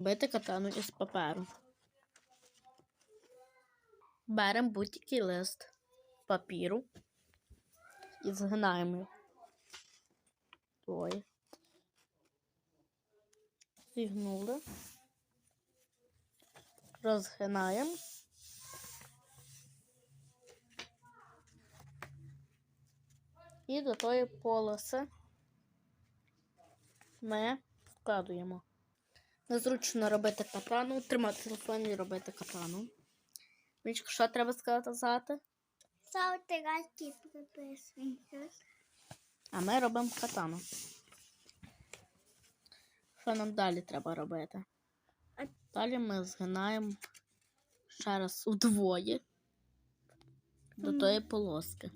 Бити катану із паперу. Беремо будь-який лист папіру і згинаємо. Двоє. Зігнули. Розгинаємо. І до тої полоси ми вкладуємо. Незручно робити катану, тримати телефон і робити катану. Мічка, що треба сказати? І підписуйтесь. А ми робимо катану. Що нам далі треба робити? Далі ми згинаємо ще раз удвоє до тої полоски.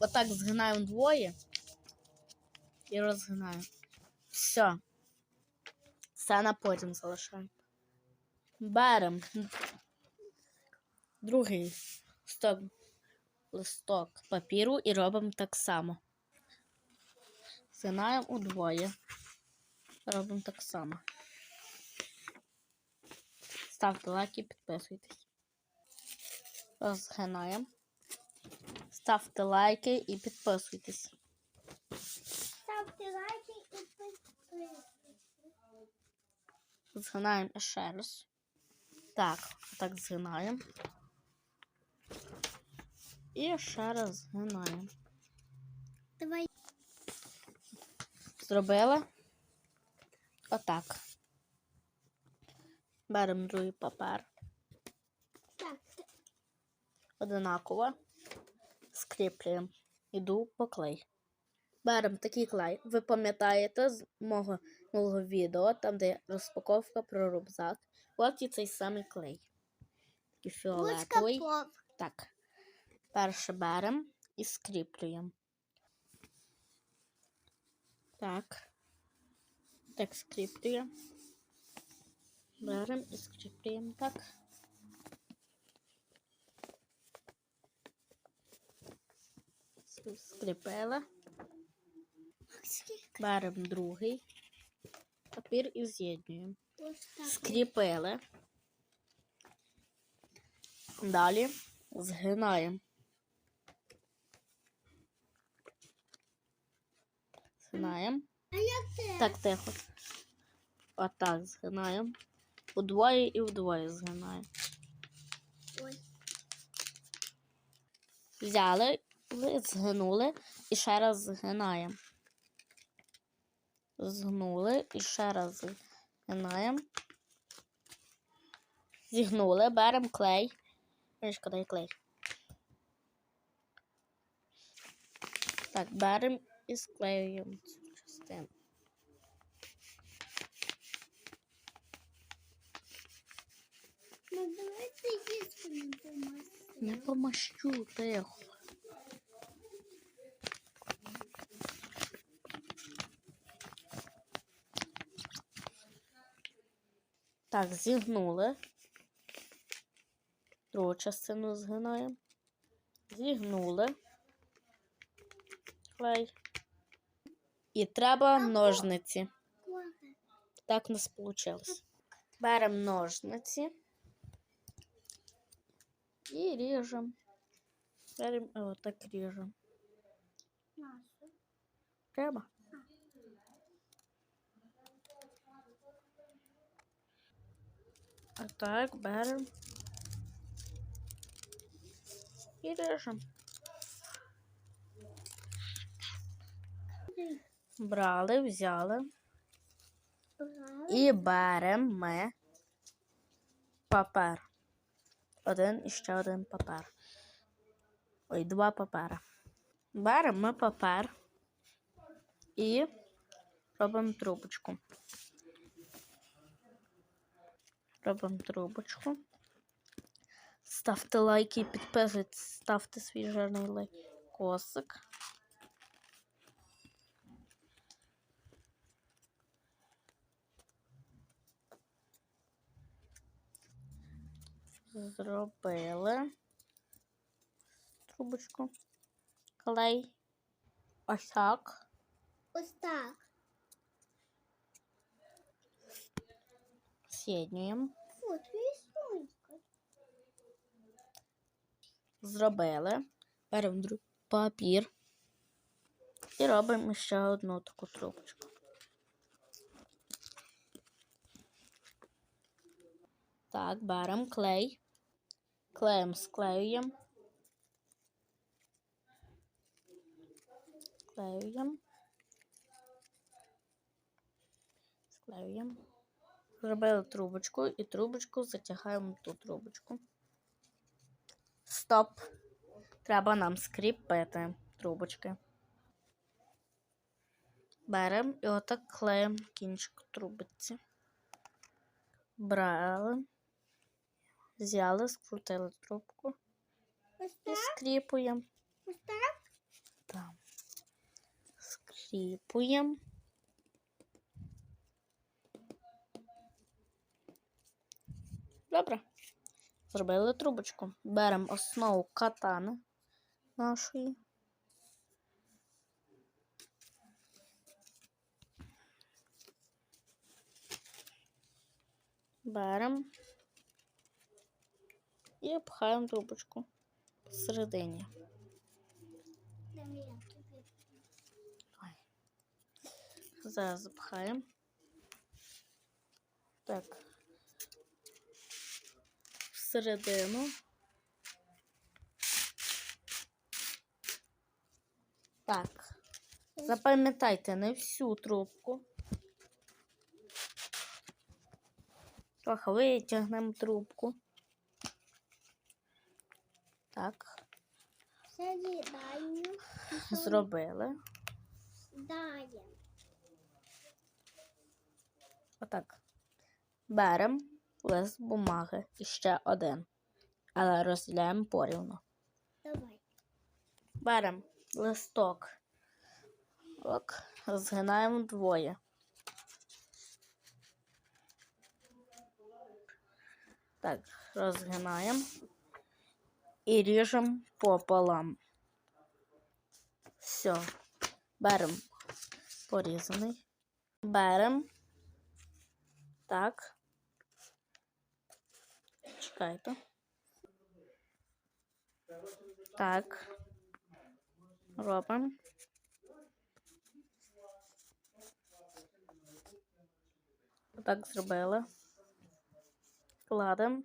Отак згинаємо двоє і розгинаємо. Все. Все на потім залишаємо. Беремо другий сток листок папіру і робимо так само. Згинаємо удвоє. Робимо так само. Ставте лайк і підписуйтесь. Розгинаємо. Ставте лайки і підписуйтесь. Ставте лайки. Згинаємо ще раз. Так, так згинаємо. І ще раз згинаємо. Давай. Зробили. Отак. Беремо другий папер. Так. Одинаково. Скріплюємо. Іду по клей. Беремо такий клей. Ви пам'ятаєте з мого нового відео, там де розпаковка про рюкзак. От і цей самий клей. Такий фіолетовий. Так. Перше беремо і скріплюємо. Так. Так, скріплюємо. Беремо і скріплюємо так. С- Скріпили. Беремо другий папір і з'єднуємо. Скріпили. Далі згинаємо. Згинаємо. Так, тихо. Отак згинаємо. Удвоє і вдвоє згинаємо. Взяли, згинули і ще раз згинаємо. Згнули і ще раз згинаємо. Зігнули, беремо клей. Мишка, дай клей. Так, беремо і склеюємо цю частину. Ну давайте їсти не помасти. Не помащу, тихо. Так, зігнули. Другу частину згинаємо. Зігнули. Клей. І треба ножниці. Так у нас вийшло. Беремо ножниці і ріжемо. Беремо і отак ріжемо. Треба. А так беремо. І ріжемо. Брали, взяли. І беремо ми папер. Один і ще один папер. Ой, два папера. Беремо ми папер і робимо трубочку. Робимо трубочку. Ставте лайки і підписуйтесь, ставте свій жирний лайкосик. Зробили трубочку. Клей. Ось так. Ось так. Рисунка. Зробили. Беремо папір. І робимо ще одну таку трубочку. Так, беремо клей. Клеєм склеюємо. Склеюємо. Склеюємо. Зробили трубочку і трубочку затягаємо в ту трубочку. Стоп. Треба нам скріпити трубочки. Беремо і отак клеїмо кінчик трубиці. Брали, взяли, скрутили трубку і скріпуємо. Скріпуємо. Добре. Зробили трубочку. Беремо основу катани нашої. Беремо і пхаємо трубочку посередині. Зараз запхаємо. Так. Всередину. Так. Запам'ятайте не всю трубку. Трохи витягнемо трубку. Так, зробили. Даємо. Отак. Беремо лист бумаги і ще один. Але розділяємо порівну. Давай. Беремо листок. Ок, згинаємо двоє. Так, розгинаємо і ріжемо пополам. Все. Беремо порізаний. Беремо. Так. Чекайте. Так. Робимо. Так зробили. Кладемо.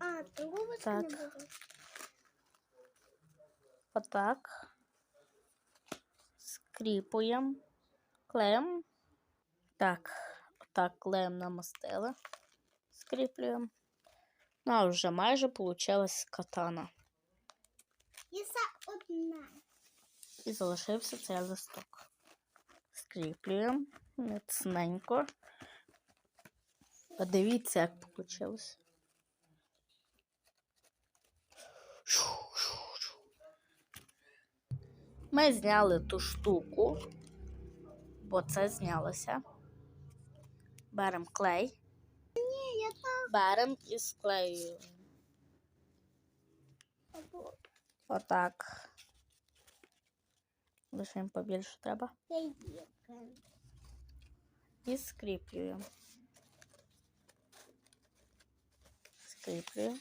А Так. Отак. Скріпуємо. Клеєм. Так. Отак клеєм намастили. Скріплюємо. Ну, а вже майже получилась катана. Одна. І залишився цей листок. Скріплюємо міцненько. Подивіться, як вийшло. Ми зняли ту штуку, бо це знялося. Беремо клей. Ні, я так. Беремо і склеюємо. або Отак. Лишимо побільше треба. Це є. І скріплюємо. Скріплюємо.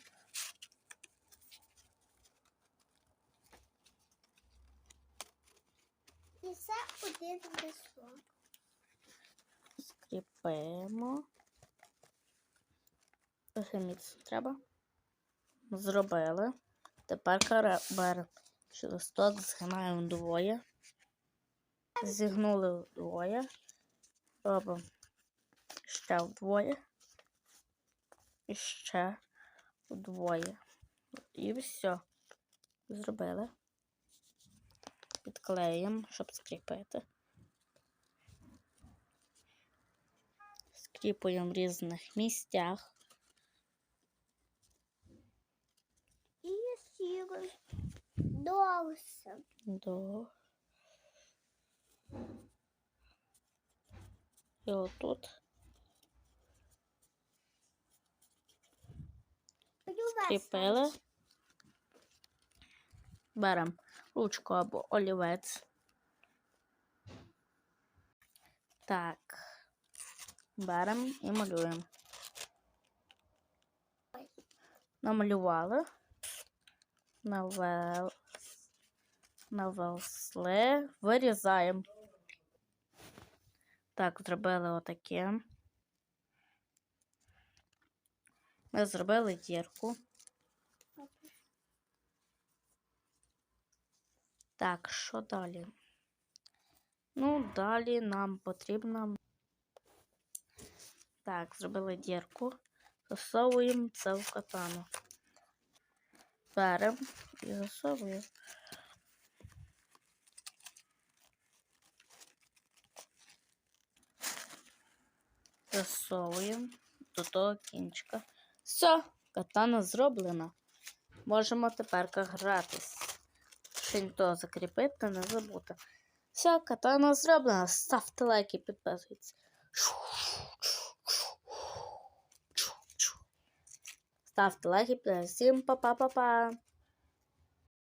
І це один листок. Скріпимо. Трохи міцно треба. Зробили. Тепер ще листок, згинаємо двоє. Зігнули вдвоє. Робимо ще вдвоє. І ще вдвоє. І все. Зробили. Підклеїмо, щоб скріпити. Скріпуємо в різних місцях. І сіли. Довше. До. І отут скріпили. Беремо ручку або олівець. Так. Беремо і малюємо. Намалювали. Навел... Навесли. Вирізаємо. Так, зробили отаке. Ми зробили дірку. Так, що далі? Ну, далі нам потрібно. Так, зробили дірку. Засовуємо це в катану. Беремо і засовуємо. Засовуємо до того кінчика. Все, катана зроблена. Можемо тепер гратись. Ще то закріпити, не забути. Все, катана зроблена. Ставте лайки, підписуйтесь. Ставте лайки, всім па-па-па-па.